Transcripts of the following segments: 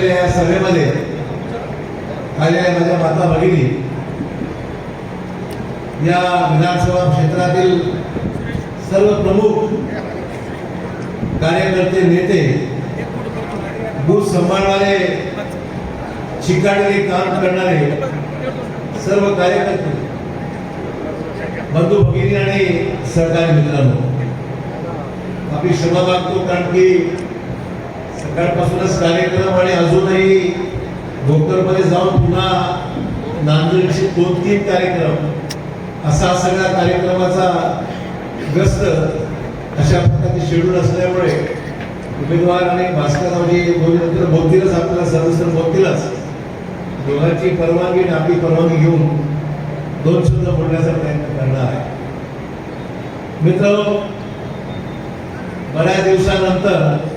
भरलेल्या या सभेमध्ये आलेल्या माझ्या माता भगिनी या विधानसभा क्षेत्रातील सर्व प्रमुख कार्यकर्ते नेते दूध सांभाळणारे चिकाडीने काम करणारे सर्व कार्यकर्ते बंधू भगिनी आणि सहकारी मित्रांनो आपली क्षमा मागतो कारण की सकाळपासूनच कार्यक्रम आणि अजूनही भोकरमध्ये जाऊन पुन्हा नांदेडचे दोन तीन कार्यक्रम असा सगळ्या कार्यक्रमाचा ग्रस्त अशा प्रकारचे शेड्यूल असल्यामुळे उमेदवार आणि भास्कररावजी दोन्ही नंतर बोलतीलच आपल्याला सदस्य बोलतीलच दोघांची परवानगी आणि आपली परवानगी घेऊन दोन शब्द बोलण्याचा प्रयत्न करणार आहे. मित्र बऱ्याच दिवसानंतर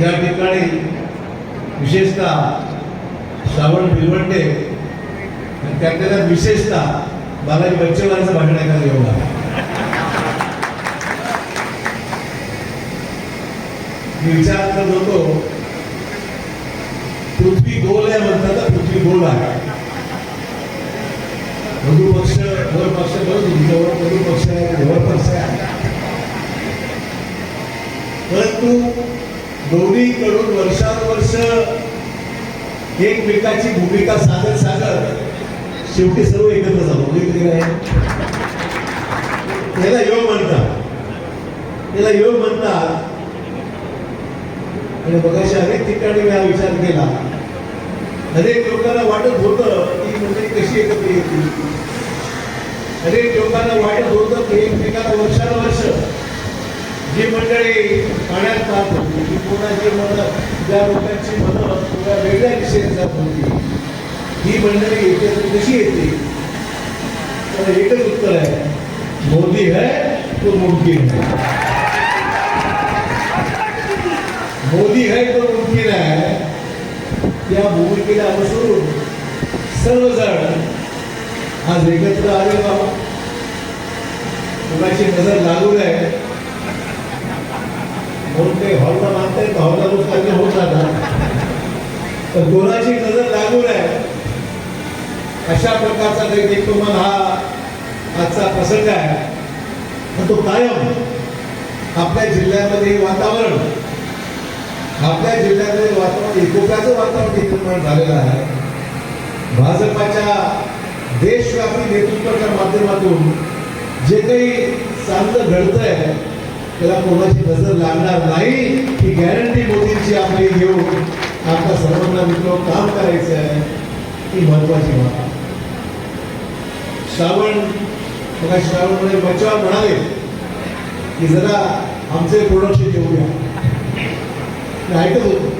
या ठिकाणी विशेषतः श्रावण भिलवंडे त्यातल्या विशेषतः बालाजी बच्चेवारांचं भाषण ऐकायला येऊ लागलं. मी विचार करत होतो पृथ्वी गोल आहे म्हणतात पृथ्वी गोल आहे मधु पक्ष वर पक्ष बरोबर जवळ मधु पक्ष आहे वर पक्ष आहे परंतु दोन्हीकडून वर्षानुवर्ष एकमेकाची भूमिका साधत साधत शेवटी सर्व एकत्र झालो. म्हणजे काय योग म्हणतात. त्याला योग म्हणतात. आणि बघाशी अनेक ठिकाणी मी हा विचार केला. अनेक लोकांना वाटत होतं की म्हणजे कशी एकत्र येतील. अनेक लोकांना वाटत होतं की एकमेकाला वर्षानुवर्ष जी मंडळी पाण्यात पाहत होती की कोणाची मदत ज्या लोकांची मदत थोड्या वेगळ्या दिशेने जात होती. ही मंडळी एकत्र कशी येते? तर एकच उत्तर आहे मोदी है तो मुमकिन है. मोदी है तो मुमकिन आहे त्या भूमिकेला अनुसरून सर्वजण आज एकत्र आले बाबा. कुणाची नजर लागू नये म्हणून काही हॉलला मानताय तर हॉलला रोज कार्य होत जातात. तर कोणाची नजर लागू आहे. अशा प्रकारचा काही तुम्हाला हा आजचा प्रसंग आहे. पण तो कायम आपल्या जिल्ह्यामध्ये हे वातावरण आपल्या जिल्ह्यामध्ये वातावरण एकोप्याचं वातावरण निर्माण झालेलं आहे. भाजपाच्या देशव्यापी नेतृत्वाच्या माध्यमातून जे काही चांगलं घडतंय त्याला कोणाची नजर लागणार नाही. ही गॅरंटी मोदींची आपली घेऊन आपल्या सर्वांना मित्र काम करायचं आहे. ही महत्वाची बाब श्रावण बघा श्रावणमध्ये बचाव म्हणाले. की जरा आमचे प्रोडक्शन घेऊया. ऐकत होतो.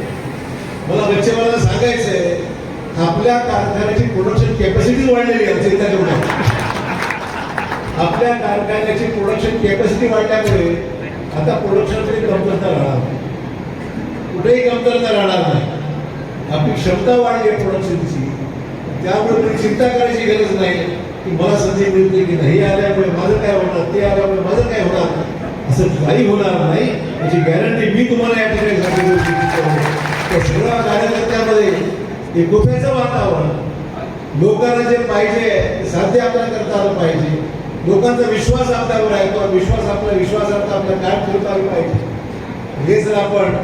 मला बच्चेवाला सांगायचंय आपल्या कारखान्याची प्रोडक्शन कॅपॅसिटी वाढलेली आहे चिंता करू आपल्या कारखान्याची प्रोडक्शन कॅपॅसिटी वाढल्यामुळे आता प्रोडक्शनमध्ये कमतरता राहणार नाही. कुठेही कमतरता राहणार नाही. आपली क्षमता वाढली आहे प्रोडक्शनची त्यामुळे तुम्ही चिंता करायची गरज नाही की मला संधी मिळते की नाही आल्यामुळे माझं काय होणार ते आल्यामुळे माझं काय होणार? असं काही होणार नाही. याची गॅरंटी मी तुम्हाला या ठिकाणी त्या सगळ्या कार्यकर्त्यामध्ये एकोप्याचं वातावरण लोकांना जे पाहिजे ते साध्य आपल्याला करता आलं पाहिजे. लोकांचा विश्वास आपल्यावर आहे तो विश्वास आपल्या विश्वासार्थ आपल्या कायम ठेवता आलं पाहिजे. हे जर आपण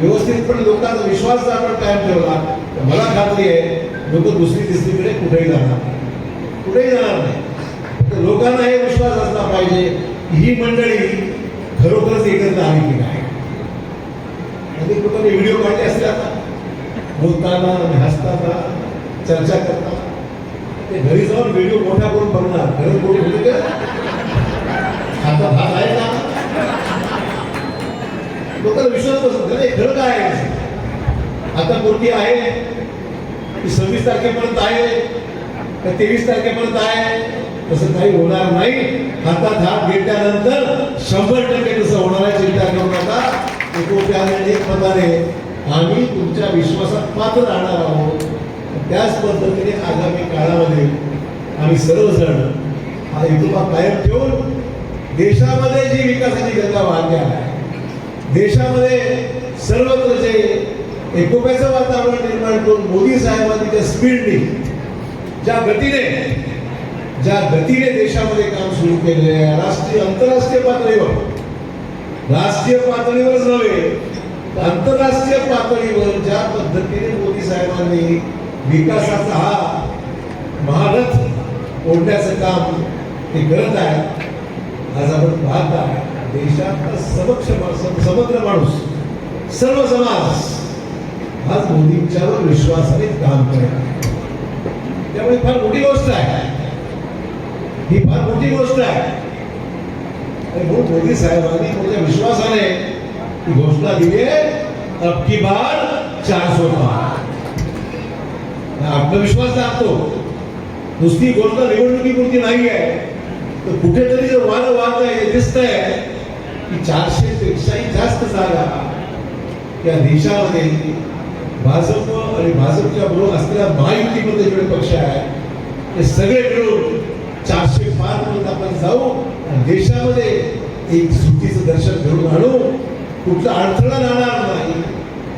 व्यवस्थितपणे लोकांचा विश्वास जर आपण कायम ठेवला तर मला खात्री आहे लोक दुसरी तिसरीकडे कुठेही जाणार नाही. कुठेही जाणार नाही. तर लोकांना हे विश्वास असला पाहिजे ही मंडळी खरोखरच एकत्र आली की नाही. म्हणजे अनेक लोकांनी व्हिडिओ काढले असते आता? बोलताना आणि हसताना चर्चा करताना. ते घरी जाऊन व्हिडिओ मोठा करून बघणार. घरी कोणी होते ते? आता भाग आहे का? लोकांना विश्वास बसत नाही. खरं काय आहे? आता कोणती आहे? ती सव्वीस तारखेपर्यंत आहे. का तेवीस तारखेपर्यंत आहे? तसं काही होणार नाही. हातात हात घेतल्यानंतर शंभर टक्के तसं होणार आहे चिंता करू नका एकोप्याने एक मताने आम्ही तुमच्या विश्वासात पात्र राहणार आहोत. त्याच पद्धतीने आगामी काळामध्ये आम्ही सर्वजण हा हेतुपा कायम ठेवून देशामध्ये जी विकासाची गंगा वाहते आहे देशामध्ये सर्वत्र जे एकोप्याचं वातावरण निर्माण करून मोदी साहेबांनी त्या स्पीडने ज्या गतीने ज्या गतीने देशामध्ये काम सुरू केलेले आहे राष्ट्रीय आंतरराष्ट्रीय पातळीवर राष्ट्रीय पातळीवरच नव्हे तर आंतरराष्ट्रीय पातळीवर ज्या पद्धतीने मोदी साहेबांनी विकासाचा हा महारथ ओढण्याचं काम ते करत आहे. आज आपण पाहता देशातला समक्ष समग्र माणूस सर्व समाज आज मोदींच्यावर विश्वासाने काम करत त्यामुळे फार मोठी गोष्ट आहे. ही फार मोठी गोष्ट आहे. आणि म्हणून मोदी साहेबांनी मोठ्या विश्वासाने ही घोषणा दिली आहे अब की बार चार पार आत्मविश्वास दाखतो नुसती गोष्ट निवडणुकीपुरती नाही आहे तर कुठेतरी जर वाद वाद आहे दिसत आहे की चारशे पेक्षाही जास्त जागा या देशामध्ये भाजप आणि भाजपच्या बरोबर असलेल्या महायुतीमध्ये जेवढे पक्ष आहे ते सगळे मिळून चारशे पाच पर्यंत आपण जाऊ आणि देशामध्ये एक सुट्टीचं दर्शन घडून आणू. कुठला अडथळा राहणार नाही.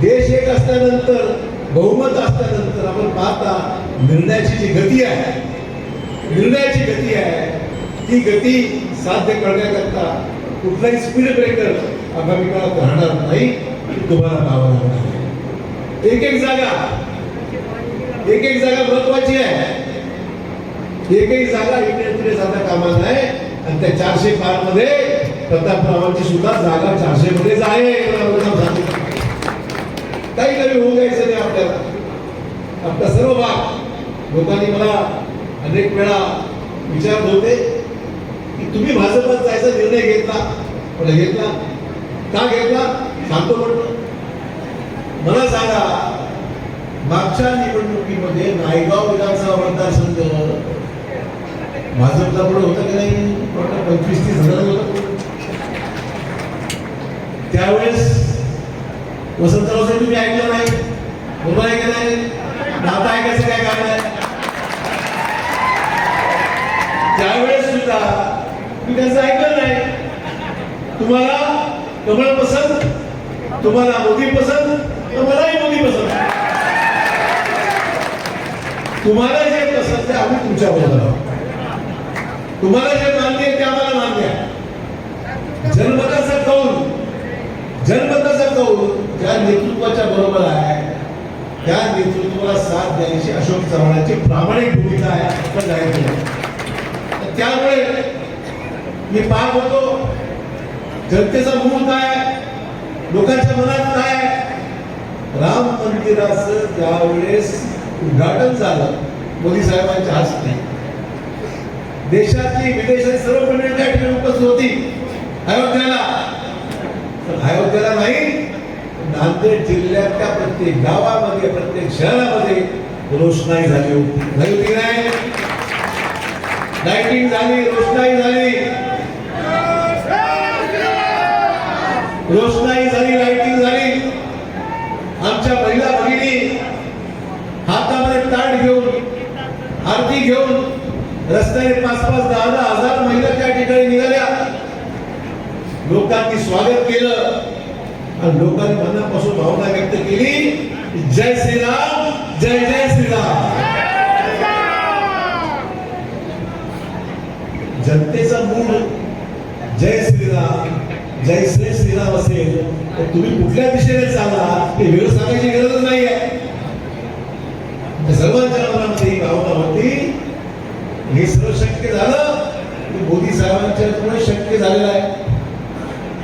देश एक असल्यानंतर बहुमत असल्यानंतर आपण पाहता निर्णयाची जी गती आहे निर्णयाची गती आहे ती गती साध्य करण्याकरता कुठलाही स्पीड ब्रेकर आगामी काळात राहणार नाही तुम्हाला पाहावं लागणार एक एक जागा एक एक जागा महत्वाची आहे. एक एक जागा इकडे तिकडे जाता कामा नाही आणि त्या चारशे पारमध्ये प्रतापरावांची सुद्धा जागा चारशे मध्येच आहे काही कमी होऊ द्यायचं नाही आपल्याला. आपला सर्व भाग. लोकांनी मला अनेक वेळा विचारत होते की तुम्ही भाजपात जायचा निर्णय घेतला? पण घेतला. का घेतला? सांगतो म्हणतो मला सांगा मागच्या निवडणुकीमध्ये नायगाव विधानसभा मतदारसंघ भाजपचा पण होता की नाही? वाटतं पंचवीस तीस हजार होतं. त्यावेळेस वसंतराव साहेब तुम्ही ऐकलं नाही. बरोबर आहे का नाही? आता ऐकायचं काय कारण आहे त्यावेळेस सुद्धा मी त्यांचं ऐकलं नाही. तुम्हाला कमळ पसंत तुम्हाला मोदी पसंत तर मलाही मोदी पसंत. तुम्हाला जे पसंत आहे आम्ही तुमच्या बरोबर आहोत. तुम्हाला जे मान्य आहे ते आम्हाला मान्य आहे. जनमताचा कौल ज्या नेतृत्वाच्या बरोबर आहे त्या नेतृत्वाला साथ द्यायची अशोक चव्हाणांची प्रामाणिक भूमिका आहे आपण जाहीर केली. त्यामुळे मी पाहत होतो. जनतेचा मूळ काय लोकांच्या मनात काय राम मंदिराचं त्यावेळेस उद्घाटन झालं मोदी साहेबांच्या हस्ते. देशातली विदेशातली सर्व मंडळी त्या ठिकाणी उपस्थित होती. अयोध्येला पण अयोध्येला नाही नांदेड जिल्ह्यातल्या प्रत्येक गावामध्ये प्रत्येक शहरामध्ये रोषणाई झाली होती. झाली होती नाही? लाईटिंग झाली रोषणाई झाली. रोषणाई झाली लाईटिंग झाली. आमच्या महिला भगिनी हातामध्ये ताट घेऊन आरती घेऊन रस्त्याने पाच पाच दहा दहा हजार महिला त्या ठिकाणी निघाल्या. लोकांनी स्वागत केलं. आणि लोकांनी मनापासून भावना व्यक्त केली जय श्रीराम जय जय श्रीराम. जनतेचा मूळ जय श्रीराम जय श्री श्रीराम असेल तर तुम्ही कुठल्या दिशेने चालला हे वेळ सांगायची गरज नाही आहे सर्वांच्या मनामध्ये ही भावना होती हे सर्व शक्य झालं मोदी साहेबांच्या शक्य झालेलं आहे.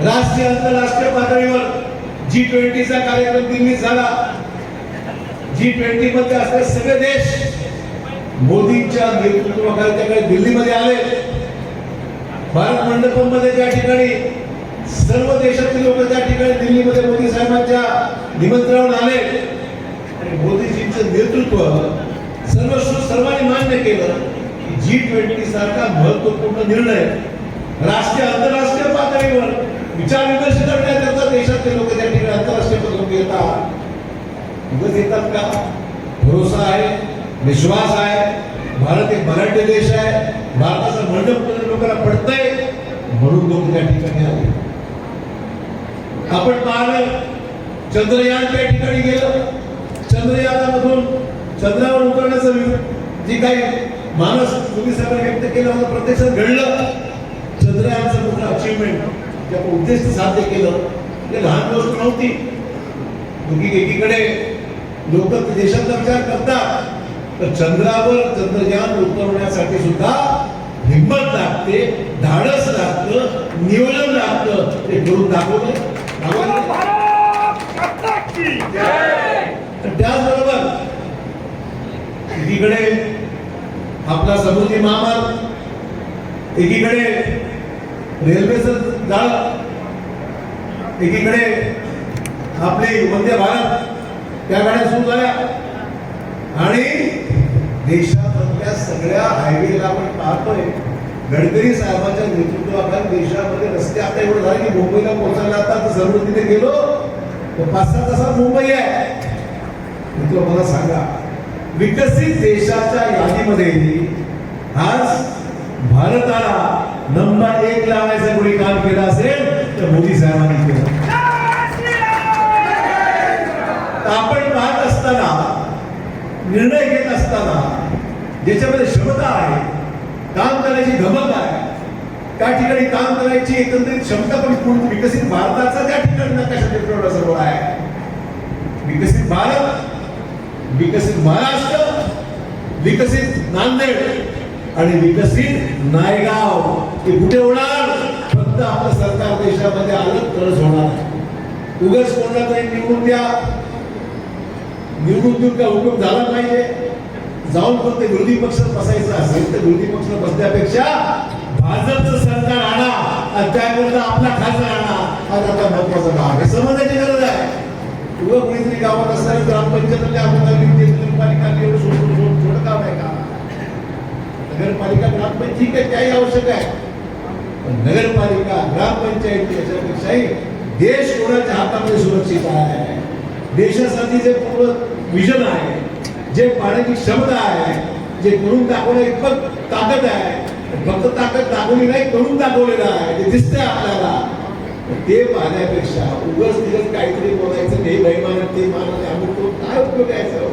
राष्ट्रीय आंतरराष्ट्रीय पातळीवर जी ट्वेंटीचा कार्यक्रम दिल्लीत झाला. जी ट्वेंटी मध्ये असलेले सगळे देश मोदींच्या नेतृत्वाखाली त्याकडे दिल्लीमध्ये आले. भारत मंडपमध्ये त्या ठिकाणी सर्व देशातील लोक त्या ठिकाणी दिल्लीमध्ये मोदी साहेबांच्या निमंत्रणावर आले आणि मोदीजींचं नेतृत्व सर्व सर्वांनी मान्य केलं की जी ट्वेंटी सारखा महत्त्वपूर्ण निर्णय राष्ट्रीय आंतरराष्ट्रीय पातळीवर विचार विमर्श करण्याकरता देशातले लोक त्या ठिकाणी आंतरराष्ट्रीय पद्धती येतात उगाच येतात का? भरोसा आहे विश्वास आहे. भारत एक मराठी देश आहे. भारताचं मंडप लोकांना पडतंय. म्हणून लोक त्या ठिकाणी आले. आपण पाहिलं चंद्रयान त्या ठिकाणी गेलं. चंद्रयानामधून चंद्रावर उतरण्याचं जी काही मानस तुम्ही सगळं व्यक्त केलं होतं प्रत्यक्षात घडलं. चंद्रयानचं मोठं अचिव्हमेंट जे उद्देश साध्य केलं. ते लहान गोष्ट नव्हती. दोघी एकीकडे लोक देशाचा विचार करतात. तर चंद्रावर चंद्रयान उतरवण्यासाठी सुद्धा हिंमत लागते धाडस लागतं नियोजन लागतं. ते करून दाखवलं. त्याचबरोबर एकीकडे आपला समुद्री महामार्ग एकीकडे रेल्वेचं जाळ एकीकडे आपले वंदे भारत. त्या गाड्या सुरू झाल्या. आणि देशामधल्या सगळ्या हायवेला आपण पाहतोय गडकरी साहेबांच्या नेतृत्वाखाली देशामध्ये रस्ते आता एवढं झाले की मुंबईला पोहोचायला आता तर सर्व तिथे गेलो. तर पाच सहा तासात मुंबई आहे. मित्र मला सांगा विकसित देशाच्या यादीमध्ये आज भारताला नंबर एक लावायचं कोणी काम केलं असेल तर मोदी साहेबांनी केलं. असताना निर्णय घेत असताना ज्याच्यामध्ये क्षमता आहे काम करायची धमक आहे त्या ठिकाणी काम करायची एकंदरीत क्षमता पण पूर्ण विकसित भारताचा त्या ठिकाणी नकाशा चित्रवला सर्व आहे. विकसित भारत विकसित महाराष्ट्र विकसित नांदेड आणि विकसित नायगाव. हे कुठे होणार? फक्त आपलं सरकार देशामध्ये आलं तरच होणार. आहे उगाच कोणाला तरी निवडून द्या. निवडून देऊन काय उपयोग झाला पाहिजे? जाऊन फक्त विरोधी पक्षात बसायचं असेल तर विरोधी पक्षात बसण्यापेक्षा भाजपचं सरकार आणा आणि त्याकरता आपला खासदार आणा. हा त्याचा महत्त्वाचा भाग आहे. समजायची गरज आहे. उगा कोणीतरी गावात असणारी आपण नगरपालिका एवढं सोडून सोडून थोडं काम आहे का? नगरपालिका ग्रामपंचायत ठीक आहे त्याही आवश्यक आहे. पण नगरपालिका ग्रामपंचायत याच्यापेक्षाही देश कोणाच्या हातामध्ये सुरक्षित आहे? देशासाठी जे पूर्ण विजन आहे जे पाण्याची क्षमता आहे जे करून दाखवणं इतपत ताकद आहे फक्त ताकद दाखवली नाही करून दाखवलेलं आहे ते दिसतंय आपल्याला. ते पाहण्यापेक्षा उगस तिथं काहीतरी बोलायचं हे बैमान ते मानत अमुक तो काय उपयोग आहे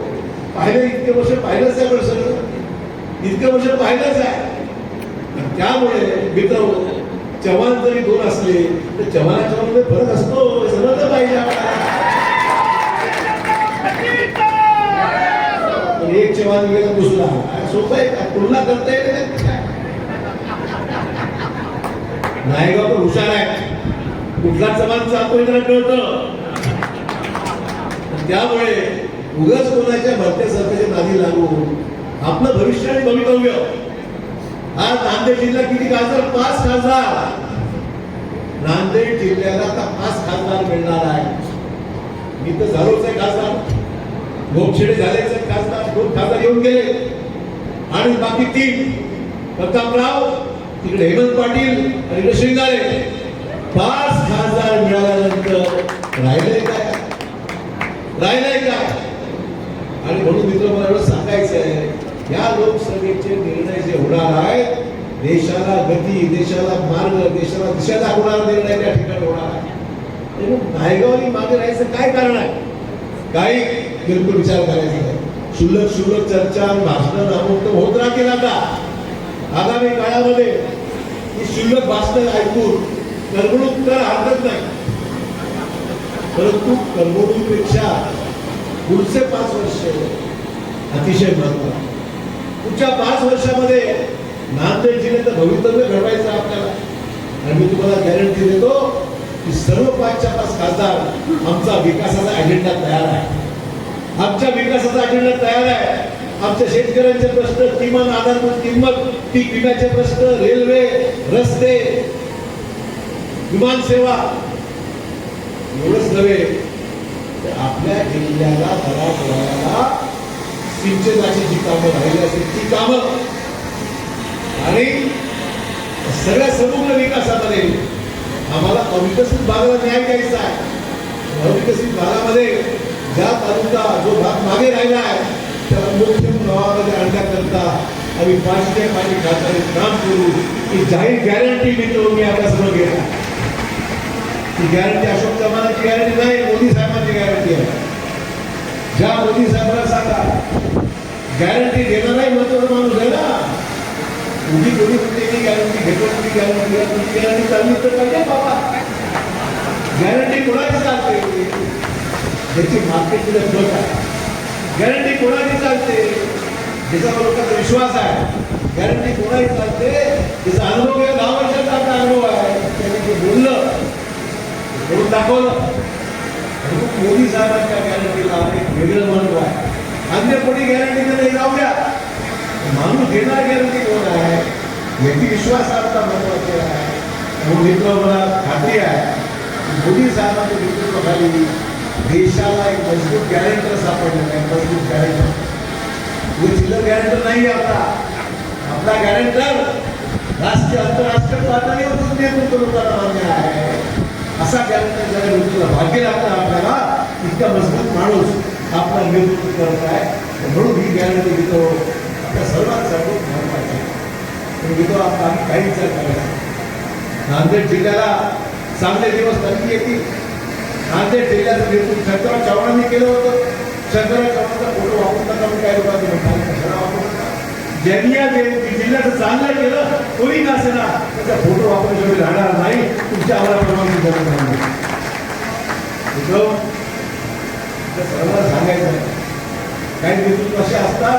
पाहिलं इतके वर्ष पाहिलंच आहे आपण सगळं इतके वर्ष पाहिलंच आहे. त्यामुळे मित्र चव्हाण जरी दोन असले तर चव्हाणाच्या मध्ये फरक असतो सगळं पाहिजे आपल्याला. एक चव्हाण गेला दुसरा सोपं आहे? का तुलना करता येते नाही? नायगाव पण हुशार आहे. कुठला चव्हाण चालतोय हे त्याला कळतं त्यामुळे उगाच कोणाच्या भरत्या सरकारच्या नादी लागू. आपलं भविष्य आणि भवितव्य. आज नांदेड जिल्हा किती खासदार? पाच खासदार. नांदेड जिल्ह्याला आता पाच खासदार मिळणार आहे मी तर झालोच आहे खासदार. गोपछेडे झालेच खासदार दोन खासदार येऊन गेले. आणि बाकी तीन प्रतापराव तिकडे हेमंत पाटील आणि इकडे शिंगारे. पाच खासदार मिळाल्यानंतर राहिले काय? राहिलंय काय? आणि म्हणून मित्र मला एवढं सांगायचं आहे या लोकसभेचे निर्णय जे होणार आहेत देशाला गती देशाला मार्ग देशाला दिशा दाखवणारा निर्णय त्या ठिकाणी होणार आहे. म्हणून नायगावनी मागे राहायचं काय कारण आहे? काही बिलकुल विचार करायचा नाही. शुल्लक चर्चा भाषण अमुक होत राहतील आता. आगामी काळामध्ये ही क्षुल्लक भाषण ऐकून करमणूक तर हरकत नाही. परंतु करमणुकीपेक्षा पुढचे पाच वर्ष अतिशय महत्त्वाचे पुढच्या पाच वर्षामध्ये नांदेड जिल्ह्याचं भवितव्य घडवायचं आपल्याला. आणि मी तुम्हाला गॅरंटी देतो की सर्व पाचच्या पाच खासदार आमचा विकासाचा अजेंडा तयार आहे. आमच्या विकासाचा अजेंडा तयार आहे. आमच्या शेतकऱ्यांचे प्रश्न किमान आधारभूत किंमत पीक विम्याचे प्रश्न रेल्वे रस्ते विमान सेवा. एवढंच नव्हे तर आपल्या जिल्ह्याला मराठवाड्याला सिंचनाची जी कामं राहिली असेल ती कामं. आणि सगळ्या समग्र विकासामध्ये आम्हाला अविकसित भागाला न्याय द्यायचा आहे. अविकसित भागामध्ये ज्या तालुका जो भाग मागे राहिला आहे त्या मुख्य प्रवाहामध्ये आणण्याकरता आम्ही पाचशे पाणी खात्याने काम करू ही जाहीर गॅरंटी मित्र मी आपल्यासमोर घेणार. ती गॅरंटी अशोक चव्हाणांची गॅरंटी नाही मोदी साहेबांची गॅरंटी आहे. ज्या मोदी साहेबांना सांगा गॅरंटी देणाराही महत्त्वाचा माणूस आहे ना. तुझी कोणी कुठली गॅरंटी घेतो तुझी गॅरंटी तुझी गॅरंटी चालली तर पाहिजे बाबा. गॅरंटी कोणाची चालते? ज्याची मार्केटमध्ये फरक आहे. गॅरंटी कोणाची चालते? ज्याचा लोकांचा विश्वास आहे. गॅरंटी कोणाची चालते? त्याचा अनुभव आहे दहा वर्षाचा आपला अनुभव आहे. त्यांनी जे बोललं बोलून दाखवलं. मोदी साहेबांच्या गॅरंटीला एक वेगळं महत्त्व आहे. अन्य कोणी गॅरंटी नाही जाऊ द्या. माणूस देणार गॅरंटी कोण आहे? याची विश्वास महत्वाची आहे. म्हणून मित्र मला खात्री आहे. मोदी साहेबांच्या नेतृत्वाखाली देशाला एक मजबूत गॅरेंटर सापडलेला आहे मजबूत गॅरेंटर तो चिल्लर गॅरेंटर नाही आपला. आपला गॅरेंटर राष्ट्रीय आंतरराष्ट्रीय पातळीवर तो नेतृत्व लोकांना मान्य आहे. असा गॅरेंटर ज्याने नेतृत्व भाग्य लागतं आपल्याला इतका मजबूत माणूस आपला नेतृत्व करत आहे. म्हणून ही गॅरंटी घेतो आपल्या सर्वात सर्वात महत्वाची आहे. पण घेतो आपला आम्ही काही विचार करायचा नांदेड जिल्ह्याला चांगले दिवस नक्की येतील. नांदेड जिल्ह्याचं नेतृत्व शंकरराव चव्हाणांनी केलं होतं. शंकरराव चव्हाणांचा फोटो वापरून नका मी काय लोकांनी म्हणतात ज्यांनी या जिल्ह्याचं चांगलं केलं कोणी नसेना त्याचा फोटो वापरून वापरल्याशिवाय राहणार नाही. तुमच्या आवाजाप्रमाणे जगत नाही सर्वांना सांगायचं आहे. काही नेतृत्व असे असतात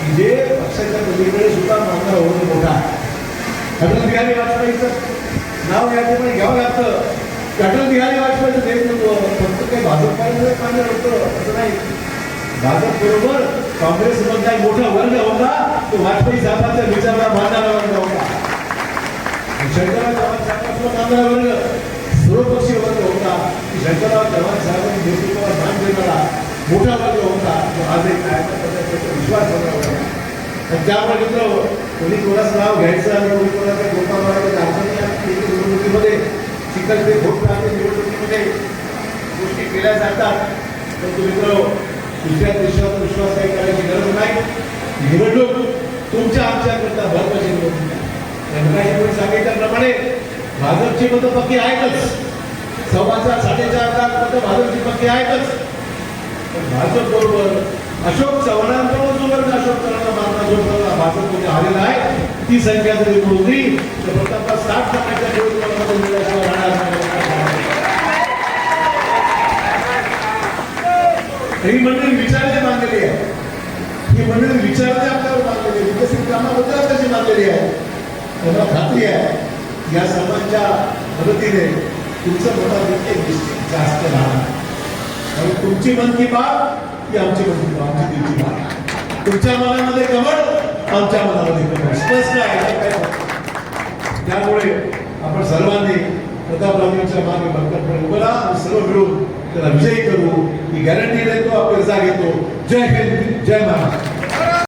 की जे पक्षाच्या पलीकडे सुद्धा मानणार होणं मोठा अटल बिहारी वाजपेयीचं नाव या ठिकाणी घ्यावं लागतं. अटल बिहारी वाजपेयीचं भाजप पाहिजे भाजपमध्ये मान्य होतं असं नाही भाजप बरोबर काँग्रेस मधला एक मोठा वर्ग होता तो वाजपेयी साहेबांच्या विचारला मानणारा वर्ग होता. शंकरराव चव्हाण साहेबांचा मानणारा वर्ग सर्वपक्षीय वर्ग होता. शंकरराव चव्हाण साहेबांनी नेतृत्वाला मान देणारा मोठा वर्ग होता. तो आज एक विश्वास होता. आणि त्यामुळे मित्र कोणी कोणाचं नाव घ्यायचं आणि कोणी कोणाचा गोपा मारायचं अडचण निवडणुकीमध्ये चिकन ते घोट निवडणुकीमध्ये केल्या जातात. परंतु मित्र दुसऱ्या देशावर विश्वास काही करायची गरज नाही. निवडणूक तुमच्या आमच्याकरता महत्वाची निवडणूक आहे. कोणी सांगितल्याप्रमाणे भाजपची मतं पक्की आहेतच. सव्वा चार साडेचार लाख मतं भाजपची पक्की आहेतच. पण भाजप बरोबर अशोक चव्हाणांकडून जो वर्ग अशोक चव्हाणांना मानला जो भाजपमध्ये आलेला आहे ती संख्या जरी मोजली तर प्रतापला साठ टक्क्याच्या निवडणुकांमध्ये मिळाल्याशिवाय राहणार नाही. ही मंडळी विचाराने मानलेली आहे. ही मंडळी विचाराने आपल्यावर मानलेली आहे. विकसित कामाबद्दल कशी मानलेली आहे? मला खात्री आहे या सर्वांच्या मदतीने तुमचं मनात निश्चित जास्त राहणार आणि तुमची मन की बाब ही आमची मन की बाब आमची दिलची तुमच्या मनामध्ये कमळ आमच्या मनामध्ये कमळ. स्पष्ट आहे त्यामुळे आपण सर्वांनी प्रतापरावांच्या मागे भक्तपणे उभं राहा सर्व मिळून त्याला विजयी करू ही गॅरंटी देतो आपण घेतो जय हिंद जय महाराष्ट्र.